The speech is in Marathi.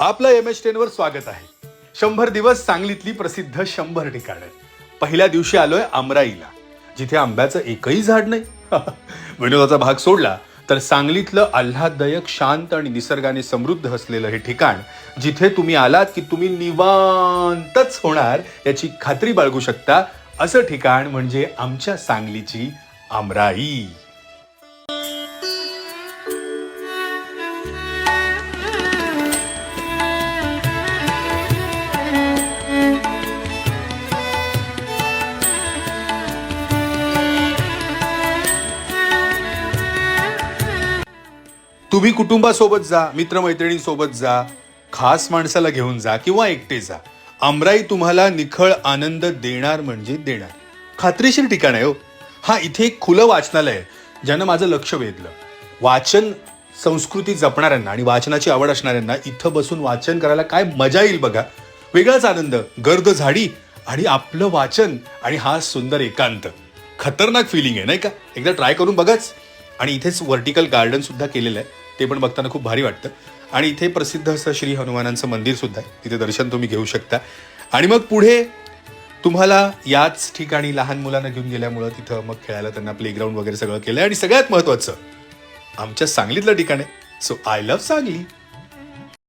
आपलं एम एच टेनवर स्वागत आहे. शंभर दिवस सांगलीतली प्रसिद्ध शंभर ठिकाणं. पहिल्या दिवशी आलोय आमराईला. जिथे आंब्याचं एकही झाड नाही. विनोदाचा भाग सोडला तर सांगलीतलं आल्हाददायक शांत आणि निसर्गाने समृद्ध असलेलं हे ठिकाण जिथे तुम्ही आलात की तुम्ही निवांतच होणार याची खात्री बाळगू शकता असं ठिकाण म्हणजे आमच्या सांगलीची आमराई. तुम्ही कुटुंबासोबत जा मित्रमैत्रिणींसोबत जा खास माणसाला घेऊन जा किंवा एकटे जा. आमराई तुम्हाला निखळ आनंद देणार म्हणजे देणार. खात्रीशीर ठिकाण आहे हो. हा इथे एक खुलं वाचनालय आहे ज्यानं माझं लक्ष वेधलं. वाचन संस्कृती जपणाऱ्यांना आणि वाचनाची आवड असणाऱ्यांना इथं बसून वाचन करायला काय मजा येईल बघा. वेगळाच आनंद गर्द झाडी आणि आपलं वाचन आणि हा सुंदर एकांत. खतरनाक फिलिंग आहे नाही का? एकदा ट्राय करून बघाच. आणि इथेच व्हर्टिकल गार्डन सुद्धा केलेलं आहे. ते पण बघताना खूप भारी वाटतं. आणि इथे प्रसिद्ध असं श्री हनुमानांचं मंदिर सुद्धा आहे. तिथे दर्शन तुम्ही घेऊ शकता. आणि मग पुढे तुम्हाला याच ठिकाणी लहान मुलांना घेऊन गेल्यामुळं तिथं मग खेळायला त्यांना प्लेग्राऊंड वगैरे सगळं केलं आणि सगळ्यात महत्त्वाचं आमच्या सांगलीतलं ठिकाण आहे. So I love Sangli.